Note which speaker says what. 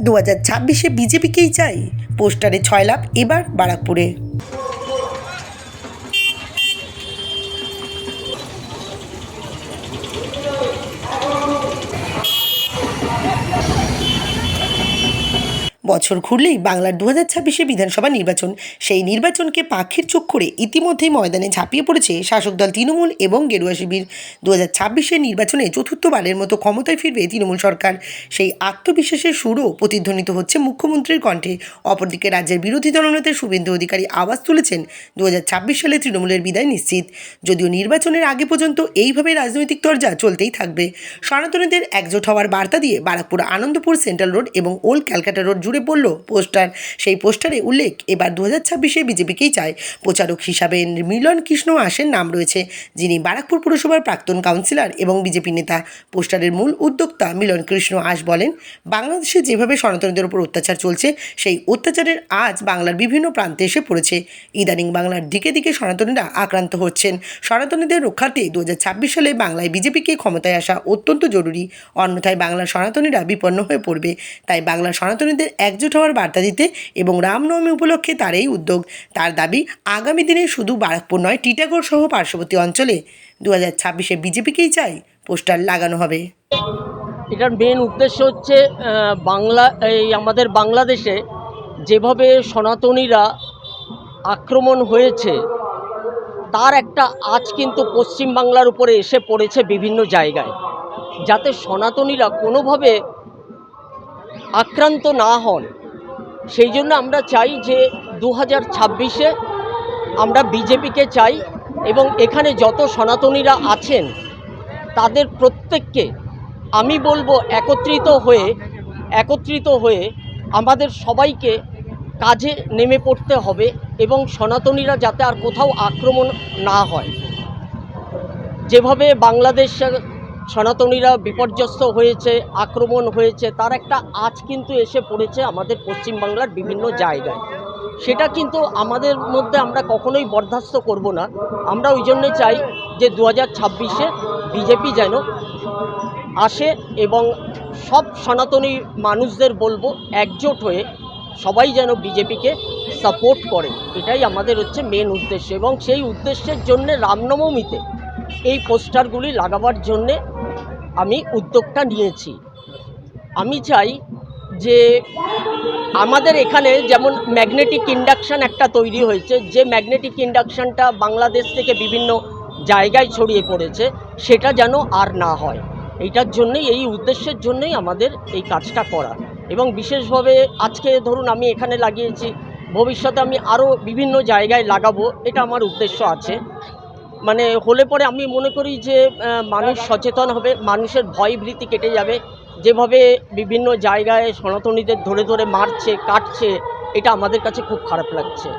Speaker 1: দু হাজার ছাব্বিশে বিজেপিকেই চাই। পোস্টারে ছয় লাভ এবার বারাকপুরে। বছর ঘুরলেই বাংলার দু হাজার ছাব্বিশে বিধানসভা নির্বাচন, সেই নির্বাচনকে পাখির চোখ করে ইতিমধ্যেই ময়দানে ঝাঁপিয়ে পড়েছে শাসক দল তৃণমূল এবং গেরুয়া শিবির। দু হাজার ছাব্বিশের নির্বাচনে চতুর্থবারের মতো ক্ষমতায় ফিরবে তৃণমূল সরকার। সেই আত্মবিশ্বাসের সুরও প্রতিধ্বনিত হচ্ছে মুখ্যমন্ত্রীর কণ্ঠে। অপরদিকে রাজ্যের বিরোধী দলনেতা শুভেন্দু অধিকারী আওয়াজ তুলেছেন দু হাজার ছাব্বিশ সালে তৃণমূলের বিদায় নিশ্চিত। যদিও নির্বাচনের আগে পর্যন্ত এইভাবে রাজনৈতিক তরজা চলতেই থাকবে। সনাতনীদের একজোট হওয়ার বার্তা দিয়ে বারাকপুর আনন্দপুর সেন্ট্রাল রোড এবং ওল্ড ক্যালকাটা রোড জুড়ে পড়ল পোস্টার। সেই পোস্টারে উল্লেখ, এবার দু হাজার ছাব্বিশে বিজেপিকেই চায় প্রচারক হিসাবে মিলন কৃষ্ণ আসের নাম রয়েছে, যিনি বারাকপুর পুরসভার প্রাক্তন কাউন্সিলর এবং বিজেপি নেতা। পোস্টারের মূল উদ্যোক্তা মিলন কৃষ্ণ আশ বলেন, বাংলাদেশে যেভাবে সনাতনীদের উপর অত্যাচার চলছে, সেই অত্যাচারের আজ বাংলার বিভিন্ন প্রান্তে এসে পড়েছে। ইদানিং বাংলার দিকে দিকে সনাতনীরা আক্রান্ত হচ্ছেন। সনাতনীদের রক্ষার্থে দু সালে বাংলায় বিজেপিকে ক্ষমতায় আসা অত্যন্ত জরুরি। অন্যথায় বাংলার সনাতনীরা বিপন্ন হয়ে পড়বে। তাই বাংলার সনাতনীদের একজোট হওয়ার বার্তা দিতে এবং রামনবমী উপলক্ষে তার এই উদ্যোগ। তার দাবি, আগামী দিনে শুধু বারাকপুর নয়, টিটাগড় সহ পার্শ্ববর্তী অঞ্চলে। দু হাজার ছাব্বিশে বিজেপিকেই চাই পোস্টার লাগানো হবে।
Speaker 2: এটার মেন উদ্দেশ্য হচ্ছে বাংলা, এই আমাদের বাংলাদেশে যেভাবে সনাতনীরা আক্রমণ হয়েছে, তার একটা আজ কিন্তু পশ্চিম বাংলার উপরে এসে পড়েছে বিভিন্ন জায়গায়। যাতে সনাতনীরা কোনোভাবে আক্রান্ত না হন। সেই জন্য আমরা চাই যে দু হাজার ছাব্বিশে আমরা বিজেপিকে চাই এবং এখানে যত সনাতনীরা আছেন, তাদের প্রত্যেককে আমি বলব একত্রিত হয়ে একত্রিত হয়ে আমাদের সবাইকে কাজে নেমে পড়তে হবে এবং সনাতনীরা যাতে আর কোথাও আক্রমণ না হয়। যেভাবে বাংলাদেশ সনাতনীরা বিপর্যস্ত হয়েছে, আক্রমণ হয়েছে, তার একটা আজ কিন্তু এসে পড়েছে আমাদের পশ্চিমবাংলার বিভিন্ন জায়গায়। সেটা কিন্তু আমাদের মধ্যে আমরা কখনোই বরদাস্ত করব না। আমরা ওই জন্যে চাই যে দু হাজার ছাব্বিশে বিজেপি যেন আসে এবং সব সনাতনী মানুষদের বলব একজোট হয়ে সবাই যেন বিজেপিকে সাপোর্ট করে। এটাই আমাদের হচ্ছে মেন উদ্দেশ্য এবং সেই উদ্দেশ্যের জন্যে রামনবমীতে এই পোস্টারগুলি লাগাবার জন্যে আমি উদ্যোগটা নিয়েছি। আমি চাই যে আমাদের এখানে যেমন ম্যাগনেটিক ইন্ডাকশান একটা তৈরি হয়েছে, যে ম্যাগনেটিক ইন্ডাকশানটা বাংলাদেশ থেকে বিভিন্ন জায়গায় ছড়িয়ে পড়েছে, সেটা যেন আর না হয়। এইটার জন্যই, এই উদ্দেশ্যের জন্যই আমাদের এই কাজটা করা। এবং বিশেষভাবে আজকে ধরুন আমি এখানে লাগিয়েছি, ভবিষ্যতে আমি আরও বিভিন্ন জায়গায় লাগাবো, এটা আমার উদ্দেশ্য আছে। মানে হলে পরে আমি মনে করি যে মানুষ সচেতন হবে, মানুষের ভয় ভীতি কেটে যাবে। যেভাবে বিভিন্ন জায়গায় সনাতনীদের ধরে ধরে মারছে, কাটছে, এটা আমাদের কাছে খুব খারাপ লাগছে।